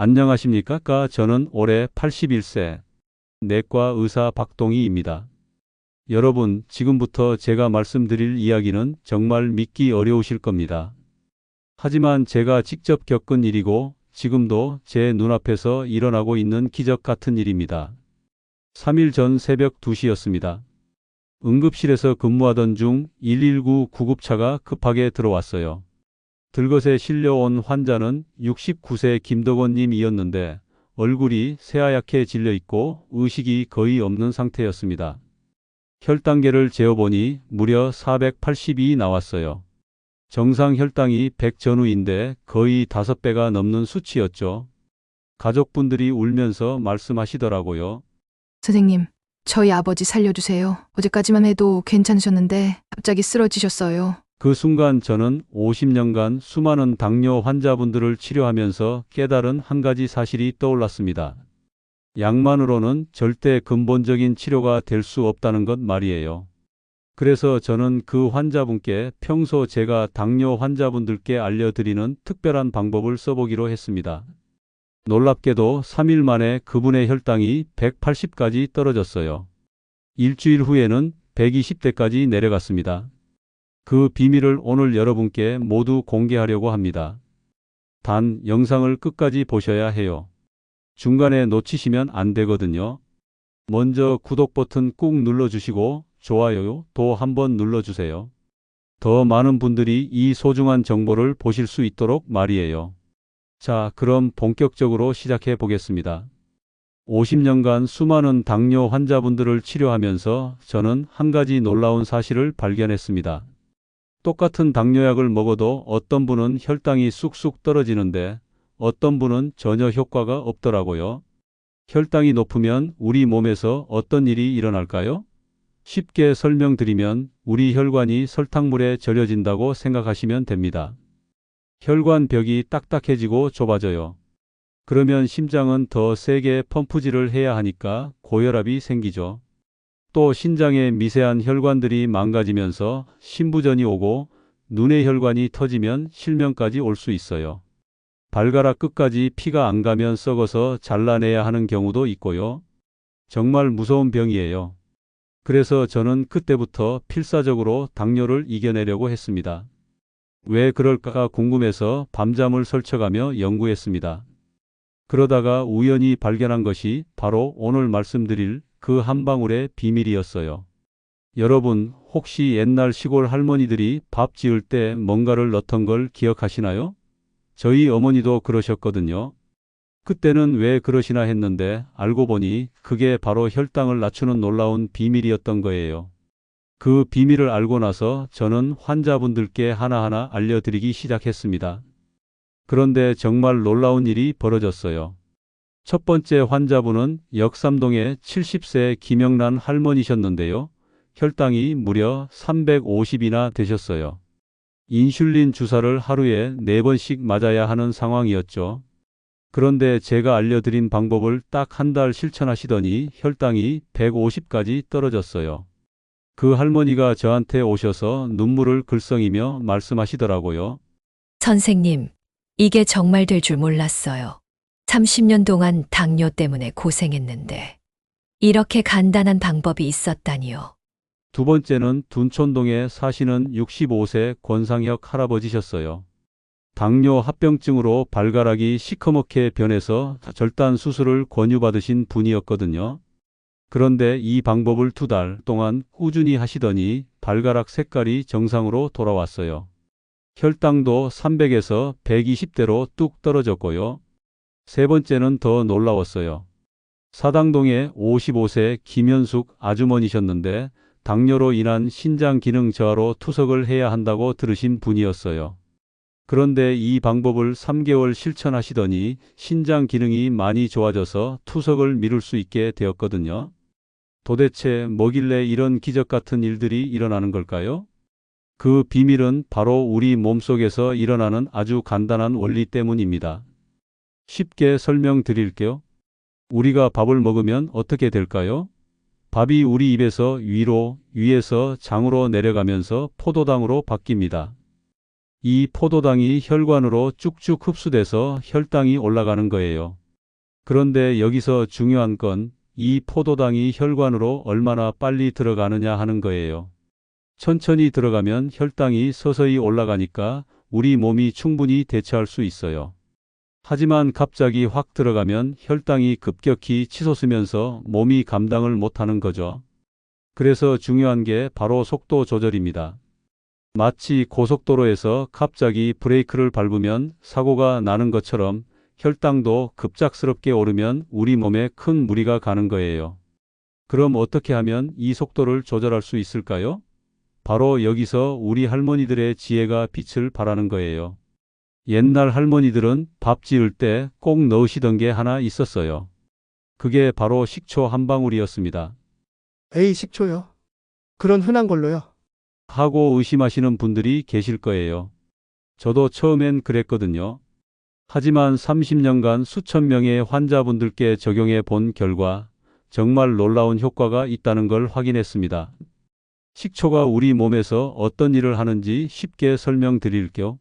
안녕하십니까? 저는 올해 81세 내과 의사 박동희입니다. 여러분, 지금부터 제가 말씀드릴 이야기는 정말 믿기 어려우실 겁니다. 하지만 제가 직접 겪은 일이고 지금도 제 눈앞에서 일어나고 있는 기적 같은 일입니다. 3일 전 새벽 2시였습니다. 응급실에서 근무하던 중 119 구급차가 급하게 들어왔어요. 들것에 실려온 환자는 69세 김덕원님이었는데 얼굴이 새하얗게 질려 있고 의식이 거의 없는 상태였습니다. 혈당계를 재어보니 무려 480이 나왔어요. 정상 혈당이 100 전후인데 거의 5배가 넘는 수치였죠. 가족분들이 울면서 말씀하시더라고요. 선생님, 저희 아버지 살려주세요. 어제까지만 해도 괜찮으셨는데 갑자기 쓰러지셨어요. 그 순간 저는 50년간 수많은 당뇨 환자분들을 치료하면서 깨달은 한 가지 사실이 떠올랐습니다. 약만으로는 절대 근본적인 치료가 될 수 없다는 것 말이에요. 그래서 저는 그 환자분께 평소 제가 당뇨 환자분들께 알려드리는 특별한 방법을 써보기로 했습니다. 놀랍게도 3일 만에 그분의 혈당이 180까지 떨어졌어요. 일주일 후에는 120대까지 내려갔습니다. 그 비밀을 오늘 여러분께 모두 공개하려고 합니다. 단 영상을 끝까지 보셔야 해요. 중간에 놓치시면 안 되거든요. 먼저 구독 버튼 꾹 눌러주시고 좋아요도 한번 눌러주세요. 더 많은 분들이 이 소중한 정보를 보실 수 있도록 말이에요. 자, 그럼 본격적으로 시작해 보겠습니다. 50년간 수많은 당뇨 환자분들을 치료하면서 저는 한 가지 놀라운 사실을 발견했습니다. 똑같은 당뇨약을 먹어도 어떤 분은 혈당이 쑥쑥 떨어지는데 어떤 분은 전혀 효과가 없더라고요. 혈당이 높으면 우리 몸에서 어떤 일이 일어날까요? 쉽게 설명드리면 우리 혈관이 설탕물에 절여진다고 생각하시면 됩니다. 혈관 벽이 딱딱해지고 좁아져요. 그러면 심장은 더 세게 펌프질을 해야 하니까 고혈압이 생기죠. 또 신장의 미세한 혈관들이 망가지면서 신부전이 오고 눈의 혈관이 터지면 실명까지 올 수 있어요. 발가락 끝까지 피가 안 가면 썩어서 잘라내야 하는 경우도 있고요. 정말 무서운 병이에요. 그래서 저는 그때부터 필사적으로 당뇨를 이겨내려고 했습니다. 왜 그럴까 궁금해서 밤잠을 설쳐가며 연구했습니다. 그러다가 우연히 발견한 것이 바로 오늘 말씀드릴 그 한 방울의 비밀이었어요. 여러분, 혹시 옛날 시골 할머니들이 밥 지을 때 뭔가를 넣던 걸 기억하시나요? 저희 어머니도 그러셨거든요. 그때는 왜 그러시나 했는데 알고 보니 그게 바로 혈당을 낮추는 놀라운 비밀이었던 거예요. 그 비밀을 알고 나서 저는 환자분들께 하나하나 알려드리기 시작했습니다. 그런데 정말 놀라운 일이 벌어졌어요. 첫 번째 환자분은 역삼동의 70세 김영란 할머니셨는데요. 혈당이 무려 350이나 되셨어요. 인슐린 주사를 하루에 4번씩 맞아야 하는 상황이었죠. 그런데 제가 알려드린 방법을 딱 한 달 실천하시더니 혈당이 150까지 떨어졌어요. 그 할머니가 저한테 오셔서 눈물을 글썽이며 말씀하시더라고요. 선생님, 이게 정말 될 줄 몰랐어요. 30년 동안 당뇨 때문에 고생했는데, 이렇게 간단한 방법이 있었다니요. 두 번째는 둔촌동에 사시는 65세 권상혁 할아버지셨어요. 당뇨 합병증으로 발가락이 시커멓게 변해서 절단 수술을 권유받으신 분이었거든요. 그런데 이 방법을 두 달 동안 꾸준히 하시더니 발가락 색깔이 정상으로 돌아왔어요. 혈당도 300에서 120대로 뚝 떨어졌고요. 세 번째는 더 놀라웠어요. 사당동의 55세 김현숙 아주머니셨는데 당뇨로 인한 신장 기능 저하로 투석을 해야 한다고 들으신 분이었어요. 그런데 이 방법을 3개월 실천하시더니 신장 기능이 많이 좋아져서 투석을 미룰 수 있게 되었거든요. 도대체 뭐길래 이런 기적 같은 일들이 일어나는 걸까요? 그 비밀은 바로 우리 몸속에서 일어나는 아주 간단한 원리 때문입니다. 쉽게 설명드릴게요. 우리가 밥을 먹으면 어떻게 될까요? 밥이 우리 입에서 위로, 위에서 장으로 내려가면서 포도당으로 바뀝니다. 이 포도당이 혈관으로 쭉쭉 흡수돼서 혈당이 올라가는 거예요. 그런데 여기서 중요한 건 이 포도당이 혈관으로 얼마나 빨리 들어가느냐 하는 거예요. 천천히 들어가면 혈당이 서서히 올라가니까 우리 몸이 충분히 대처할 수 있어요. 하지만 갑자기 확 들어가면 혈당이 급격히 치솟으면서 몸이 감당을 못하는 거죠. 그래서 중요한 게 바로 속도 조절입니다. 마치 고속도로에서 갑자기 브레이크를 밟으면 사고가 나는 것처럼 혈당도 급작스럽게 오르면 우리 몸에 큰 무리가 가는 거예요. 그럼 어떻게 하면 이 속도를 조절할 수 있을까요? 바로 여기서 우리 할머니들의 지혜가 빛을 발하는 거예요. 옛날 할머니들은 밥 지을 때 꼭 넣으시던 게 하나 있었어요. 그게 바로 식초 한 방울이었습니다. 에이, 식초요. 그런 흔한 걸로요. 하고 의심하시는 분들이 계실 거예요. 저도 처음엔 그랬거든요. 하지만 30년간 수천 명의 환자분들께 적용해 본 결과 정말 놀라운 효과가 있다는 걸 확인했습니다. 식초가 우리 몸에서 어떤 일을 하는지 쉽게 설명드릴게요.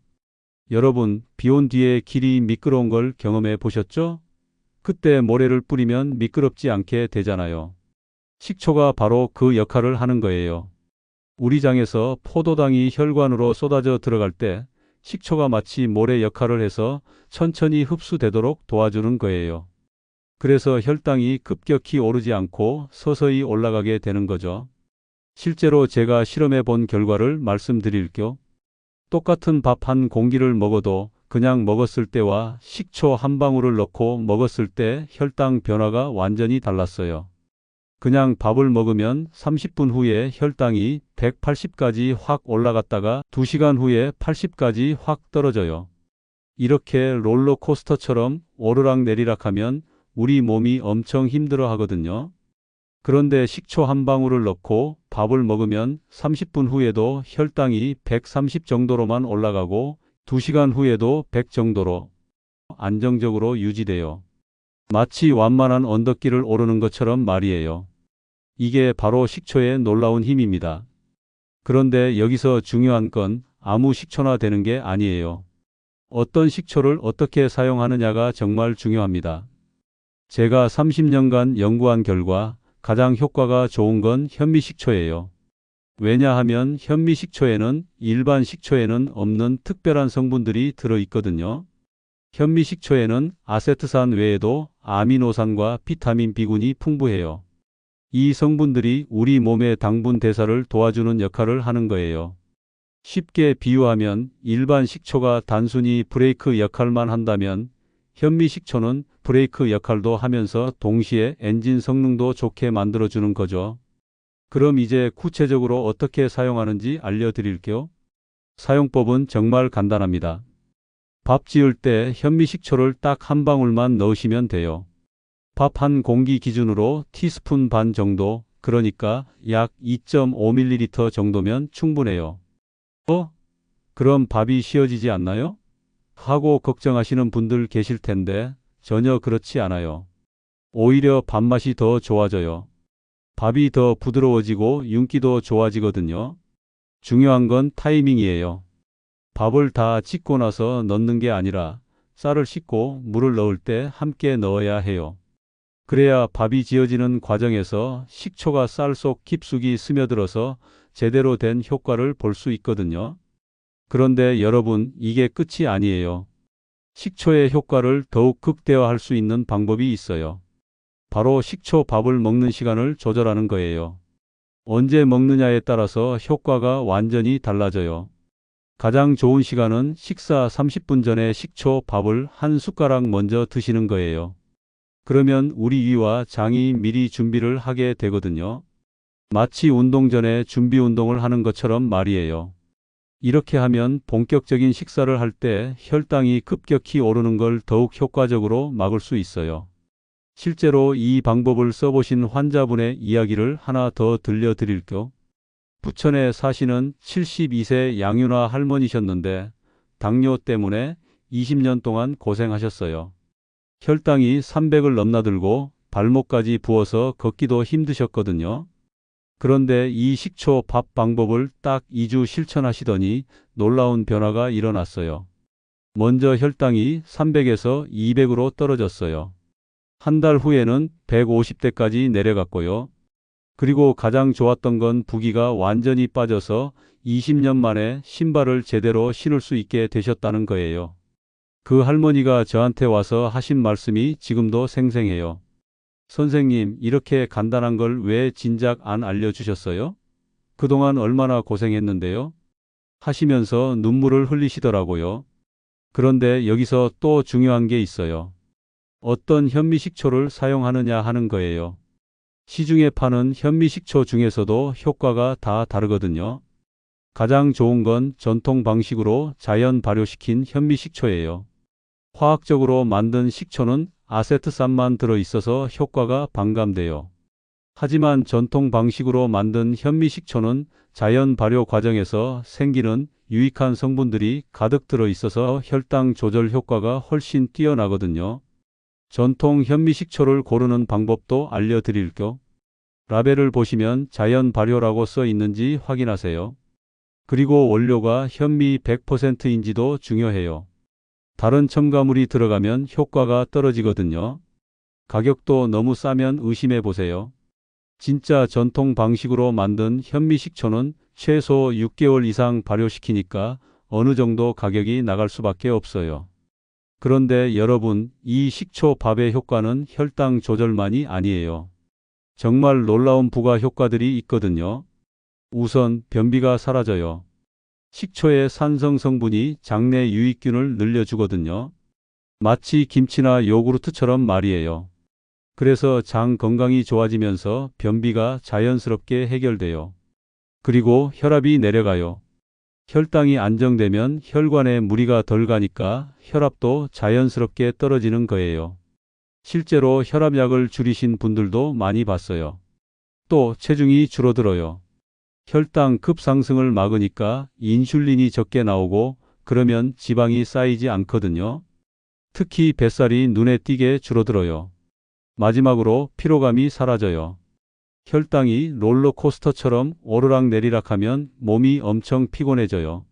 여러분, 비 온 뒤에 길이 미끄러운 걸 경험해 보셨죠? 그때 모래를 뿌리면 미끄럽지 않게 되잖아요. 식초가 바로 그 역할을 하는 거예요. 우리 장에서 포도당이 혈관으로 쏟아져 들어갈 때 식초가 마치 모래 역할을 해서 천천히 흡수되도록 도와주는 거예요. 그래서 혈당이 급격히 오르지 않고 서서히 올라가게 되는 거죠. 실제로 제가 실험해 본 결과를 말씀드릴게요. 똑같은 밥 한 공기를 먹어도 그냥 먹었을 때와 식초 한 방울을 넣고 먹었을 때 혈당 변화가 완전히 달랐어요. 그냥 밥을 먹으면 30분 후에 혈당이 180까지 확 올라갔다가 2시간 후에 80까지 확 떨어져요. 이렇게 롤러코스터처럼 오르락 내리락 하면 우리 몸이 엄청 힘들어 하거든요. 그런데 식초 한 방울을 넣고 밥을 먹으면 30분 후에도 혈당이 130 정도로만 올라가고 2시간 후에도 100 정도로 안정적으로 유지돼요. 마치 완만한 언덕길을 오르는 것처럼 말이에요. 이게 바로 식초의 놀라운 힘입니다. 그런데 여기서 중요한 건 아무 식초나 되는 게 아니에요. 어떤 식초를 어떻게 사용하느냐가 정말 중요합니다. 제가 30년간 연구한 결과 가장 효과가 좋은 건 현미식초예요. 왜냐하면 현미식초에는 일반 식초에는 없는 특별한 성분들이 들어있거든요. 현미식초에는 아세트산 외에도 아미노산과 비타민 B군이 풍부해요. 이 성분들이 우리 몸의 당분 대사를 도와주는 역할을 하는 거예요. 쉽게 비유하면 일반 식초가 단순히 브레이크 역할만 한다면 현미 식초는 브레이크 역할도 하면서 동시에 엔진 성능도 좋게 만들어주는 거죠. 그럼 이제 구체적으로 어떻게 사용하는지 알려드릴게요. 사용법은 정말 간단합니다. 밥 지을 때 현미 식초를 딱 한 방울만 넣으시면 돼요. 밥 한 공기 기준으로 티스푼 반 정도, 그러니까 약 2.5ml 정도면 충분해요. 어? 그럼 밥이 쉬어지지 않나요? 하고 걱정하시는 분들 계실 텐데 전혀 그렇지 않아요. 오히려 밥맛이 더 좋아져요. 밥이 더 부드러워지고 윤기도 좋아지거든요. 중요한 건 타이밍이에요. 밥을 다 짓고 나서 넣는 게 아니라 쌀을 씻고 물을 넣을 때 함께 넣어야 해요. 그래야 밥이 지어지는 과정에서 식초가 쌀 속 깊숙이 스며들어서 제대로 된 효과를 볼 수 있거든요. 그런데 여러분, 이게 끝이 아니에요. 식초의 효과를 더욱 극대화할 수 있는 방법이 있어요. 바로 식초 밥을 먹는 시간을 조절하는 거예요. 언제 먹느냐에 따라서 효과가 완전히 달라져요. 가장 좋은 시간은 식사 30분 전에 식초 밥을 한 숟가락 먼저 드시는 거예요. 그러면 우리 위와 장이 미리 준비를 하게 되거든요. 마치 운동 전에 준비 운동을 하는 것처럼 말이에요. 이렇게 하면 본격적인 식사를 할 때 혈당이 급격히 오르는 걸 더욱 효과적으로 막을 수 있어요. 실제로 이 방법을 써보신 환자분의 이야기를 하나 더 들려드릴게요. 부천에 사시는 72세 양윤아 할머니셨는데 당뇨 때문에 20년 동안 고생하셨어요. 혈당이 300을 넘나들고 발목까지 부어서 걷기도 힘드셨거든요. 그런데 이 식초 밥 방법을 딱 2주 실천하시더니 놀라운 변화가 일어났어요. 먼저 혈당이 300에서 200으로 떨어졌어요. 한 달 후에는 150대까지 내려갔고요. 그리고 가장 좋았던 건 부기가 완전히 빠져서 20년 만에 신발을 제대로 신을 수 있게 되셨다는 거예요. 그 할머니가 저한테 와서 하신 말씀이 지금도 생생해요. 선생님, 이렇게 간단한 걸 왜 진작 안 알려주셨어요? 그동안 얼마나 고생했는데요? 하시면서 눈물을 흘리시더라고요. 그런데 여기서 또 중요한 게 있어요. 어떤 현미식초를 사용하느냐 하는 거예요. 시중에 파는 현미식초 중에서도 효과가 다 다르거든요. 가장 좋은 건 전통 방식으로 자연 발효시킨 현미식초예요. 화학적으로 만든 식초는 아세트산만 들어있어서 효과가 반감돼요. 하지만 전통 방식으로 만든 현미식초는 자연 발효 과정에서 생기는 유익한 성분들이 가득 들어있어서 혈당 조절 효과가 훨씬 뛰어나거든요. 전통 현미식초를 고르는 방법도 알려드릴게요. 라벨을 보시면 자연 발효라고 써 있는지 확인하세요. 그리고 원료가 현미 100%인지도 중요해요. 다른 첨가물이 들어가면 효과가 떨어지거든요. 가격도 너무 싸면 의심해 보세요. 진짜 전통 방식으로 만든 현미 식초는 최소 6개월 이상 발효시키니까 어느 정도 가격이 나갈 수밖에 없어요. 그런데 여러분, 이 식초 밥의 효과는 혈당 조절만이 아니에요. 정말 놀라운 부가 효과들이 있거든요. 우선 변비가 사라져요. 식초의 산성 성분이 장내 유익균을 늘려주거든요. 마치 김치나 요구르트처럼 말이에요. 그래서 장 건강이 좋아지면서 변비가 자연스럽게 해결돼요. 그리고 혈압이 내려가요. 혈당이 안정되면 혈관에 무리가 덜 가니까 혈압도 자연스럽게 떨어지는 거예요. 실제로 혈압약을 줄이신 분들도 많이 봤어요. 또 체중이 줄어들어요. 혈당 급상승을 막으니까 인슐린이 적게 나오고 그러면 지방이 쌓이지 않거든요. 특히 뱃살이 눈에 띄게 줄어들어요. 마지막으로 피로감이 사라져요. 혈당이 롤러코스터처럼 오르락 내리락 하면 몸이 엄청 피곤해져요.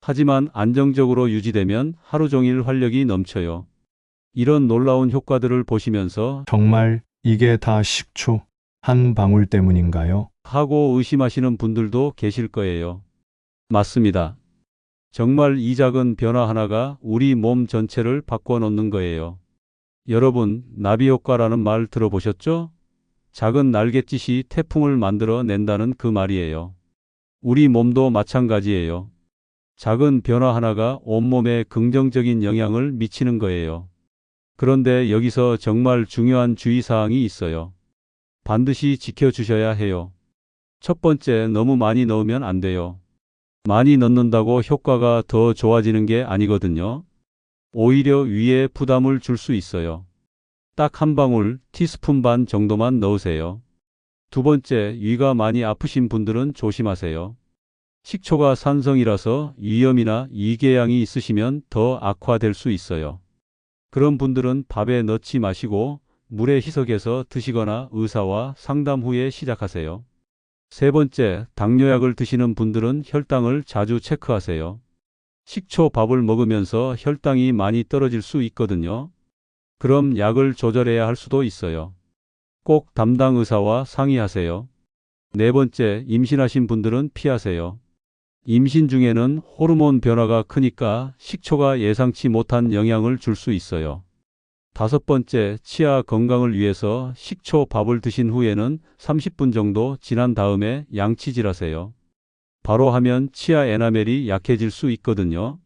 하지만 안정적으로 유지되면 하루 종일 활력이 넘쳐요. 이런 놀라운 효과들을 보시면서 정말 이게 다 식초 한 방울 때문인가요? 하고 의심하시는 분들도 계실 거예요. 맞습니다. 정말 이 작은 변화 하나가 우리 몸 전체를 바꿔놓는 거예요. 여러분, 나비 효과라는 말 들어보셨죠? 작은 날갯짓이 태풍을 만들어 낸다는 그 말이에요. 우리 몸도 마찬가지예요. 작은 변화 하나가 온몸에 긍정적인 영향을 미치는 거예요. 그런데 여기서 정말 중요한 주의사항이 있어요. 반드시 지켜주셔야 해요. 첫 번째, 너무 많이 넣으면 안 돼요. 많이 넣는다고 효과가 더 좋아지는 게 아니거든요. 오히려 위에 부담을 줄 수 있어요. 딱 한 방울, 티스푼 반 정도만 넣으세요. 두 번째, 위가 많이 아프신 분들은 조심하세요. 식초가 산성이라서 위염이나 이궤양이 있으시면 더 악화될 수 있어요. 그런 분들은 밥에 넣지 마시고 물에 희석해서 드시거나 의사와 상담 후에 시작하세요. 세 번째, 당뇨약을 드시는 분들은 혈당을 자주 체크하세요. 식초 밥을 먹으면서 혈당이 많이 떨어질 수 있거든요. 그럼 약을 조절해야 할 수도 있어요. 꼭 담당 의사와 상의하세요. 네 번째, 임신하신 분들은 피하세요. 임신 중에는 호르몬 변화가 크니까 식초가 예상치 못한 영향을 줄 수 있어요. 다섯 번째, 치아 건강을 위해서 식초 밥을 드신 후에는 30분 정도 지난 다음에 양치질하세요. 바로 하면 치아 에나멜이 약해질 수 있거든요.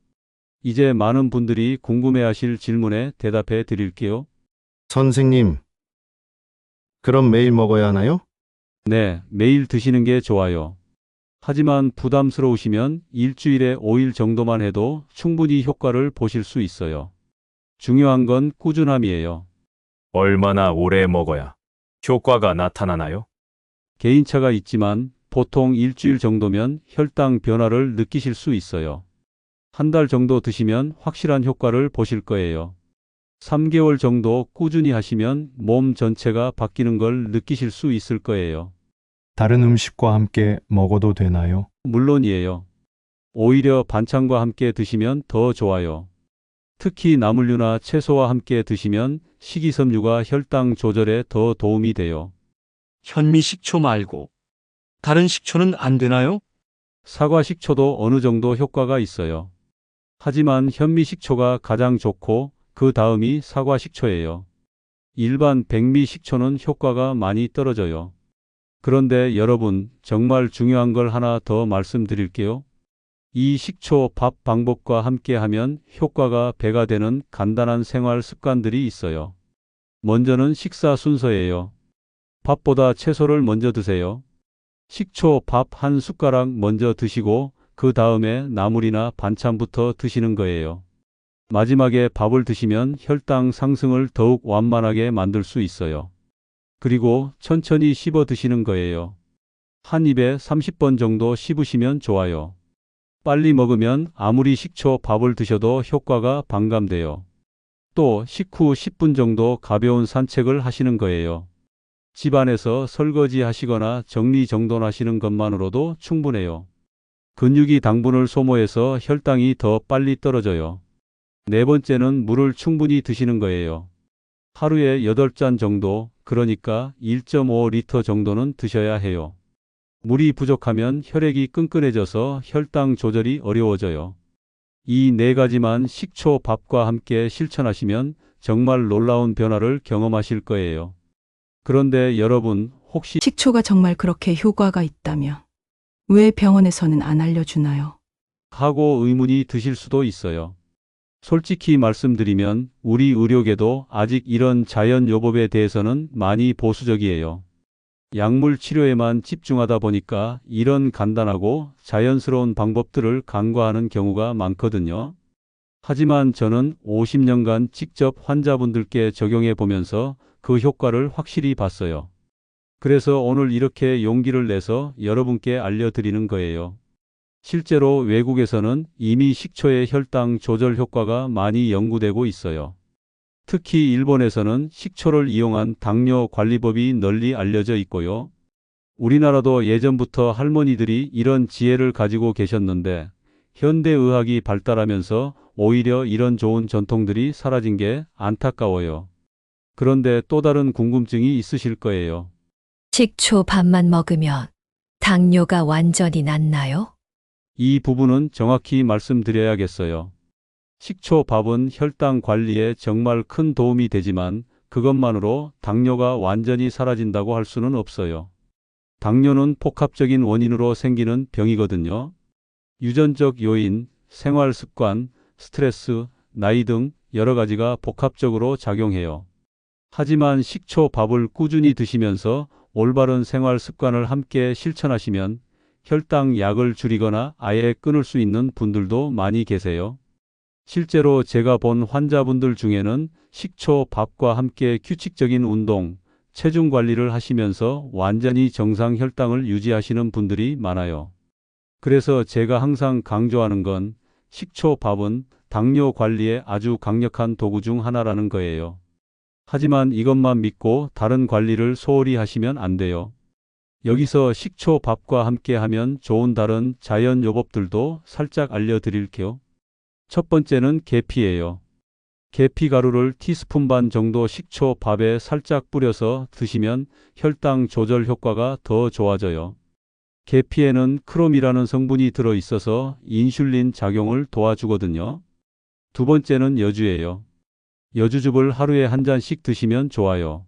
이제 많은 분들이 궁금해하실 질문에 대답해 드릴게요. 선생님, 그럼 매일 먹어야 하나요? 네, 매일 드시는 게 좋아요. 하지만 부담스러우시면 일주일에 5일 정도만 해도 충분히 효과를 보실 수 있어요. 중요한 건 꾸준함이에요. 얼마나 오래 먹어야 효과가 나타나나요? 개인차가 있지만 보통 일주일 정도면 혈당 변화를 느끼실 수 있어요. 한 달 정도 드시면 확실한 효과를 보실 거예요. 3개월 정도 꾸준히 하시면 몸 전체가 바뀌는 걸 느끼실 수 있을 거예요. 다른 음식과 함께 먹어도 되나요? 물론이에요. 오히려 반찬과 함께 드시면 더 좋아요. 특히 나물류나 채소와 함께 드시면 식이섬유가 혈당 조절에 더 도움이 돼요. 현미 식초 말고 다른 식초는 안 되나요? 사과 식초도 어느 정도 효과가 있어요. 하지만 현미 식초가 가장 좋고 그 다음이 사과 식초예요. 일반 백미 식초는 효과가 많이 떨어져요. 그런데 여러분, 정말 중요한 걸 하나 더 말씀드릴게요. 이 식초 밥 방법과 함께 하면 효과가 배가 되는 간단한 생활 습관들이 있어요. 먼저는 식사 순서예요. 밥보다 채소를 먼저 드세요. 식초 밥 한 숟가락 먼저 드시고 그 다음에 나물이나 반찬부터 드시는 거예요. 마지막에 밥을 드시면 혈당 상승을 더욱 완만하게 만들 수 있어요. 그리고 천천히 씹어 드시는 거예요. 한 입에 30번 정도 씹으시면 좋아요. 빨리 먹으면 아무리 식초 밥을 드셔도 효과가 반감돼요. 또 식후 10분 정도 가벼운 산책을 하시는 거예요. 집안에서 설거지 하시거나 정리정돈 하시는 것만으로도 충분해요. 근육이 당분을 소모해서 혈당이 더 빨리 떨어져요. 네 번째는 물을 충분히 드시는 거예요. 하루에 8잔 정도, 그러니까 1.5리터 정도는 드셔야 해요. 물이 부족하면 혈액이 끈끈해져서 혈당 조절이 어려워져요. 이 네 가지만 식초 밥과 함께 실천하시면 정말 놀라운 변화를 경험하실 거예요. 그런데 여러분, 혹시 식초가 정말 그렇게 효과가 있다며 왜 병원에서는 안 알려주나요? 하고 의문이 드실 수도 있어요. 솔직히 말씀드리면 우리 의료계도 아직 이런 자연 요법에 대해서는 많이 보수적이에요. 약물 치료에만 집중하다 보니까 이런 간단하고 자연스러운 방법들을 간과하는 경우가 많거든요. 하지만 저는 50년간 직접 환자분들께 적용해 보면서 그 효과를 확실히 봤어요. 그래서 오늘 이렇게 용기를 내서 여러분께 알려드리는 거예요. 실제로 외국에서는 이미 식초의 혈당 조절 효과가 많이 연구되고 있어요. 특히 일본에서는 식초를 이용한 당뇨 관리법이 널리 알려져 있고요. 우리나라도 예전부터 할머니들이 이런 지혜를 가지고 계셨는데 현대의학이 발달하면서 오히려 이런 좋은 전통들이 사라진 게 안타까워요. 그런데 또 다른 궁금증이 있으실 거예요. 식초 밥만 먹으면 당뇨가 완전히 낫나요? 이 부분은 정확히 말씀드려야겠어요. 식초 밥은 혈당 관리에 정말 큰 도움이 되지만 그것만으로 당뇨가 완전히 사라진다고 할 수는 없어요. 당뇨는 복합적인 원인으로 생기는 병이거든요. 유전적 요인, 생활 습관, 스트레스, 나이 등 여러 가지가 복합적으로 작용해요. 하지만 식초 밥을 꾸준히 드시면서 올바른 생활 습관을 함께 실천하시면 혈당 약을 줄이거나 아예 끊을 수 있는 분들도 많이 계세요. 실제로 제가 본 환자분들 중에는 식초 밥과 함께 규칙적인 운동, 체중 관리를 하시면서 완전히 정상 혈당을 유지하시는 분들이 많아요. 그래서 제가 항상 강조하는 건 식초 밥은 당뇨 관리에 아주 강력한 도구 중 하나라는 거예요. 하지만 이것만 믿고 다른 관리를 소홀히 하시면 안 돼요. 여기서 식초 밥과 함께 하면 좋은 다른 자연 요법들도 살짝 알려드릴게요. 첫 번째는 계피예요. 계피 가루를 티스푼 반 정도 식초 밥에 살짝 뿌려서 드시면 혈당 조절 효과가 더 좋아져요. 계피에는 크롬이라는 성분이 들어 있어서 인슐린 작용을 도와주거든요. 두 번째는 여주예요. 여주즙을 하루에 한 잔씩 드시면 좋아요.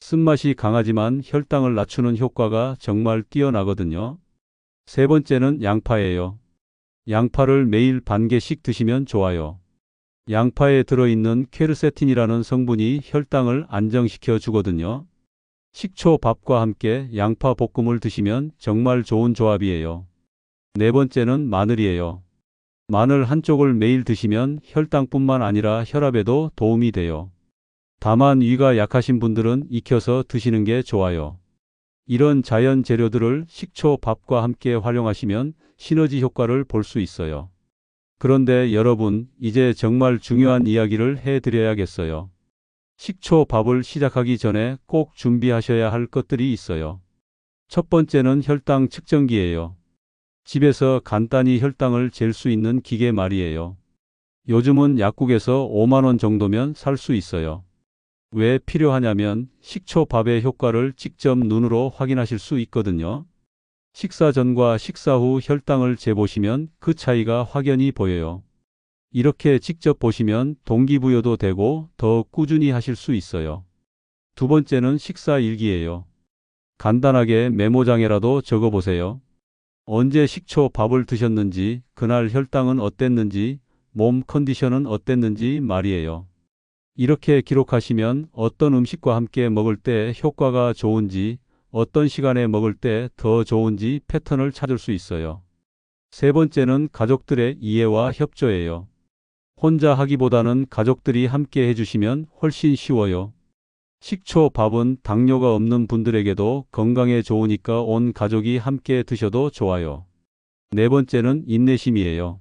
쓴맛이 강하지만 혈당을 낮추는 효과가 정말 뛰어나거든요. 세 번째는 양파예요. 양파를 매일 반 개씩 드시면 좋아요. 양파에 들어있는 퀘르세틴이라는 성분이 혈당을 안정시켜 주거든요. 식초 밥과 함께 양파 볶음을 드시면 정말 좋은 조합이에요. 네 번째는 마늘이에요. 마늘 한쪽을 매일 드시면 혈당뿐만 아니라 혈압에도 도움이 돼요. 다만 위가 약하신 분들은 익혀서 드시는 게 좋아요. 이런 자연 재료들을 식초 밥과 함께 활용하시면 시너지 효과를 볼 수 있어요. 그런데 여러분, 이제 정말 중요한 이야기를 해 드려야겠어요. 식초 밥을 시작하기 전에 꼭 준비하셔야 할 것들이 있어요. 첫 번째는 혈당 측정기예요. 집에서 간단히 혈당을 잴 수 있는 기계 말이에요. 요즘은 약국에서 5만 원 정도면 살 수 있어요. 왜 필요하냐면 식초 밥의 효과를 직접 눈으로 확인하실 수 있거든요. 식사 전과 식사 후 혈당을 재보시면 그 차이가 확연히 보여요. 이렇게 직접 보시면 동기부여도 되고 더 꾸준히 하실 수 있어요. 두 번째는 식사 일기예요. 간단하게 메모장에라도 적어보세요. 언제 식초 밥을 드셨는지, 그날 혈당은 어땠는지, 몸 컨디션은 어땠는지 말이에요. 이렇게 기록하시면 어떤 음식과 함께 먹을 때 효과가 좋은지, 어떤 시간에 먹을 때 더 좋은지 패턴을 찾을 수 있어요. 세 번째는 가족들의 이해와 협조예요. 혼자 하기보다는 가족들이 함께 해주시면 훨씬 쉬워요. 식초 밥은 당뇨가 없는 분들에게도 건강에 좋으니까 온 가족이 함께 드셔도 좋아요. 네 번째는 인내심이에요.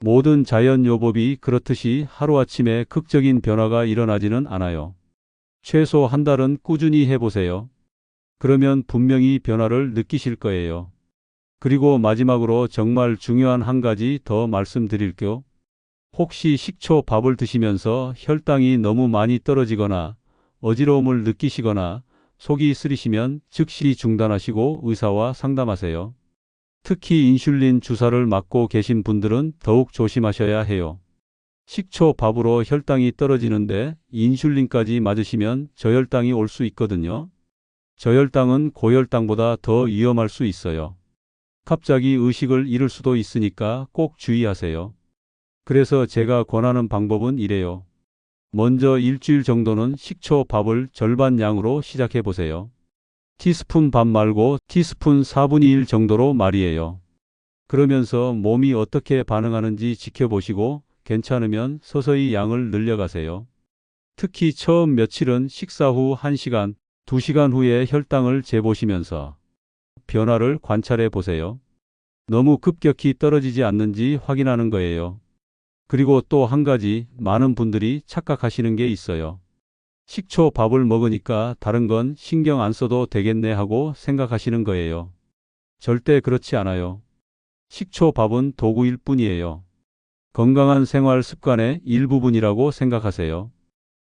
모든 자연요법이 그렇듯이 하루아침에 극적인 변화가 일어나지는 않아요. 최소 한 달은 꾸준히 해보세요. 그러면 분명히 변화를 느끼실 거예요. 그리고 마지막으로 정말 중요한 한 가지 더 말씀드릴게요. 혹시 식초 밥을 드시면서 혈당이 너무 많이 떨어지거나 어지러움을 느끼시거나 속이 쓰리시면 즉시 중단하시고 의사와 상담하세요. 특히 인슐린 주사를 맞고 계신 분들은 더욱 조심하셔야 해요. 식초 밥으로 혈당이 떨어지는데 인슐린까지 맞으시면 저혈당이 올 수 있거든요. 저혈당은 고혈당보다 더 위험할 수 있어요. 갑자기 의식을 잃을 수도 있으니까 꼭 주의하세요. 그래서 제가 권하는 방법은 이래요. 먼저 일주일 정도는 식초 밥을 절반 양으로 시작해 보세요. 티스푼 밥 말고 티스푼 4분의 1 정도로 말이에요. 그러면서 몸이 어떻게 반응하는지 지켜보시고 괜찮으면 서서히 양을 늘려가세요. 특히 처음 며칠은 식사 후 1시간, 2시간 후에 혈당을 재보시면서 변화를 관찰해 보세요. 너무 급격히 떨어지지 않는지 확인하는 거예요. 그리고 또 한 가지 많은 분들이 착각하시는 게 있어요. 식초 밥을 먹으니까 다른 건 신경 안 써도 되겠네 하고 생각하시는 거예요. 절대 그렇지 않아요. 식초 밥은 도구일 뿐이에요. 건강한 생활 습관의 일부분이라고 생각하세요.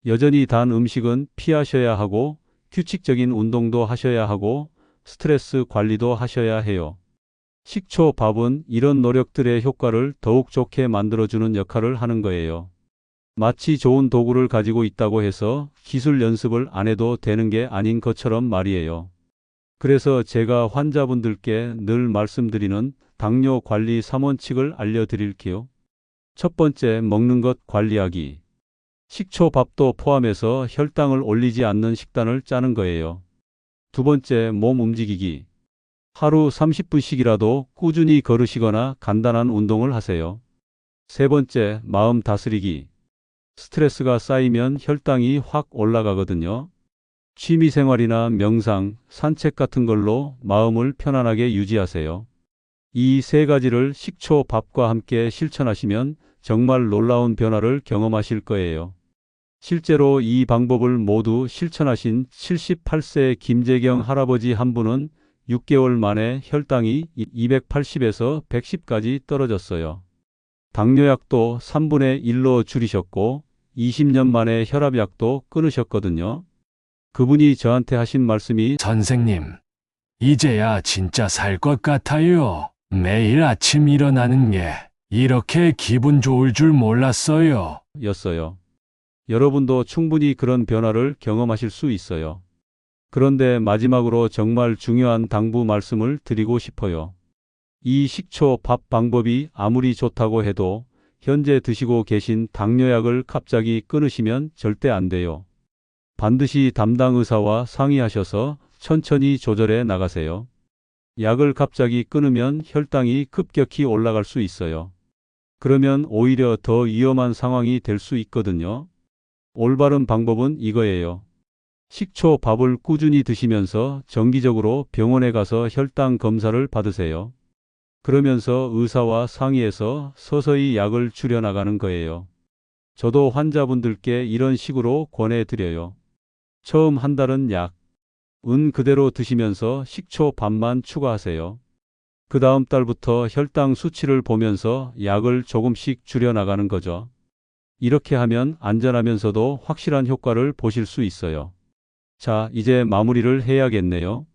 여전히 단 음식은 피하셔야 하고 규칙적인 운동도 하셔야 하고 스트레스 관리도 하셔야 해요. 식초 밥은 이런 노력들의 효과를 더욱 좋게 만들어주는 역할을 하는 거예요. 마치 좋은 도구를 가지고 있다고 해서 기술 연습을 안 해도 되는 게 아닌 것처럼 말이에요. 그래서 제가 환자분들께 늘 말씀드리는 당뇨 관리 3원칙을 알려드릴게요. 첫 번째, 먹는 것 관리하기. 식초 밥도 포함해서 혈당을 올리지 않는 식단을 짜는 거예요. 두 번째, 몸 움직이기. 하루 30분씩이라도 꾸준히 걸으시거나 간단한 운동을 하세요. 세 번째, 마음 다스리기. 스트레스가 쌓이면 혈당이 확 올라가거든요. 취미 생활이나 명상, 산책 같은 걸로 마음을 편안하게 유지하세요. 이 세 가지를 식초 밥과 함께 실천하시면 정말 놀라운 변화를 경험하실 거예요. 실제로 이 방법을 모두 실천하신 78세 김재경 할아버지 한 분은 6개월 만에 혈당이 280에서 110까지 떨어졌어요. 당뇨약도 3분의 1로 줄이셨고 20년 만에 혈압약도 끊으셨거든요. 그분이 저한테 하신 말씀이 선생님, 이제야 진짜 살 것 같아요. 매일 아침 일어나는 게 이렇게 기분 좋을 줄 몰랐어요. 였어요. 여러분도 충분히 그런 변화를 경험하실 수 있어요. 그런데 마지막으로 정말 중요한 당부 말씀을 드리고 싶어요. 이 식초 밥 방법이 아무리 좋다고 해도 현재 드시고 계신 당뇨약을 갑자기 끊으시면 절대 안 돼요. 반드시 담당 의사와 상의하셔서 천천히 조절해 나가세요. 약을 갑자기 끊으면 혈당이 급격히 올라갈 수 있어요. 그러면 오히려 더 위험한 상황이 될 수 있거든요. 올바른 방법은 이거예요. 식초 밥을 꾸준히 드시면서 정기적으로 병원에 가서 혈당 검사를 받으세요. 그러면서 의사와 상의해서 서서히 약을 줄여나가는 거예요. 저도 환자분들께 이런 식으로 권해드려요. 처음 한 달은 약, 은 그대로 드시면서 식초 반만 추가하세요. 그 다음 달부터 혈당 수치를 보면서 약을 조금씩 줄여 나가는 거죠. 이렇게 하면 안전하면서도 확실한 효과를 보실 수 있어요. 자, 이제 마무리를 해야겠네요.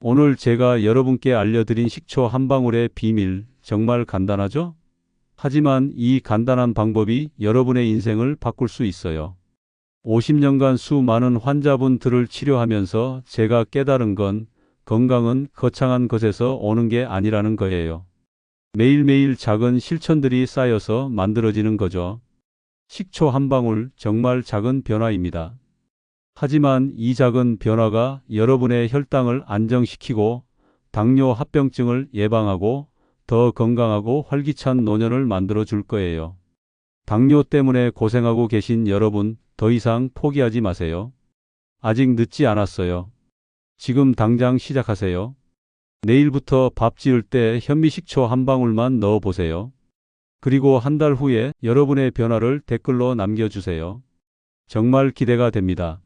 오늘 제가 여러분께 알려드린 식초 한 방울의 비밀 정말 간단하죠? 하지만 이 간단한 방법이 여러분의 인생을 바꿀 수 있어요. 50년간 수많은 환자분들을 치료하면서 제가 깨달은 건 건강은 거창한 것에서 오는 게 아니라는 거예요. 매일매일 작은 실천들이 쌓여서 만들어지는 거죠. 식초 한 방울 정말 작은 변화입니다. 하지만 이 작은 변화가 여러분의 혈당을 안정시키고 당뇨 합병증을 예방하고 더 건강하고 활기찬 노년을 만들어 줄 거예요. 당뇨 때문에 고생하고 계신 여러분 더 이상 포기하지 마세요. 아직 늦지 않았어요. 지금 당장 시작하세요. 내일부터 밥 지을 때 현미식초 한 방울만 넣어 보세요. 그리고 한 달 후에 여러분의 변화를 댓글로 남겨주세요. 정말 기대가 됩니다.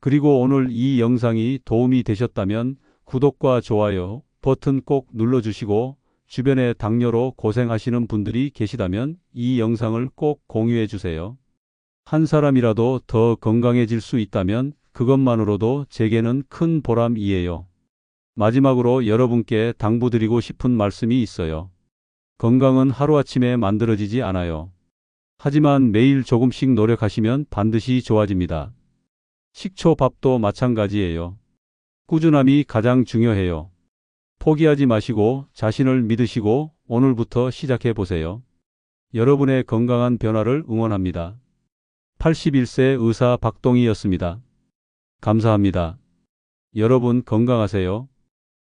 그리고 오늘 이 영상이 도움이 되셨다면 구독과 좋아요 버튼 꼭 눌러주시고 주변에 당뇨로 고생하시는 분들이 계시다면 이 영상을 꼭 공유해 주세요. 한 사람이라도 더 건강해질 수 있다면 그것만으로도 제게는 큰 보람이에요. 마지막으로 여러분께 당부드리고 싶은 말씀이 있어요. 건강은 하루아침에 만들어지지 않아요. 하지만 매일 조금씩 노력하시면 반드시 좋아집니다. 식초 밥도 마찬가지예요. 꾸준함이 가장 중요해요. 포기하지 마시고 자신을 믿으시고 오늘부터 시작해 보세요. 여러분의 건강한 변화를 응원합니다. 81세 의사 박동희였습니다. 감사합니다. 여러분 건강하세요.